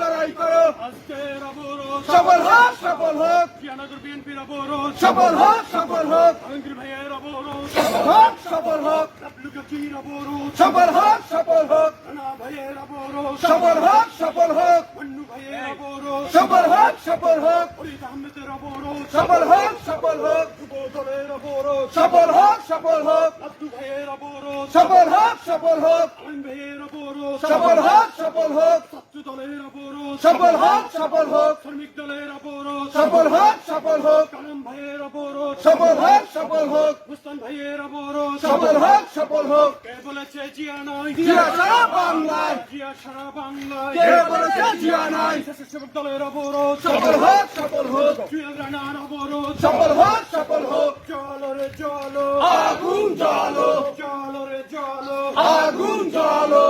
লড়াই করো সফল হোক সফল হোক সফল হোক সফল হোক সফল হোক সফল হোক সফল হোক সফল হোক সফল হোক সফল হোক সফল হোক সফল হোক সফল আব্দু সফল হোক সফল হোক। সফল হোক সফল হোক। সফল হোক সফল হোক। শ্রমিক দলের অবরোধ সফল হোক সফল হোক। ভাইয়ের অবরোধ সফল হোক সফল হোক। মুস্তান ভাইয়ের অবরোধ সফল হোক সফল হোক। কে বলেছে জিয়া নাই জিয়া সারা বাংলায়। জিয়া সারা বাংলায় কে বলেছে জিয়া নাই। স্বেচ্ছাসেবক দলের অবরোধ সফল হোক সফল হোক। জুয়েল রানার অবরোধ সফল হোক সফল হোক। চলো রে চলো আগুন জ্বালো। আগুন জ্বালো।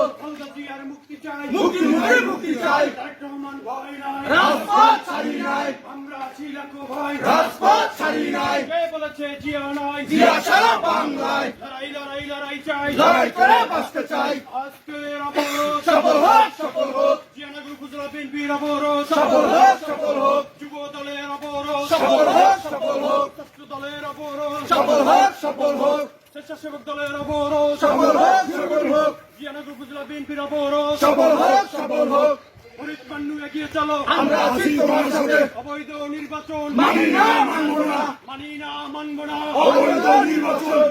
জিয়ার মুক্তি চাই মুক্তি মুক্তি মুক্তি চাই। রহমান ভয় নাই রাজপথ ছাড়ি নাই। আমরা আছি লাখো ভাই রাজপথ ছাড়ি নাই। কে বলেছে জিয়া নাই জিয়া সারা বাংলায়। লড়াই লড়াই লড়াই চাই লড়াই করে বাঁচতে চাই। আজকের অবরোধ সফল হোক। সফল হোক জিয়ানগর উপজেলা বিএনপির অবরোধ সফল হোক সফল হোক। যুব দলের অবরোধ সফল হোক সফল হোক। ছাত্র দলের অবরোধ সফল হোক সফল হোক। স্বেচ্ছাসেবক দলের অবরোধ সফল হোক সফল হোক। বিএনপির অবরোধ সফল হোক সফল হোক। ফরিদ পান্নু এগিয়ে চলো। আমরা আছি তোমার সাথে। অবৈধ নির্বাচন। মানি না মানব না। মানি না মানব না। অবৈধ নির্বাচন।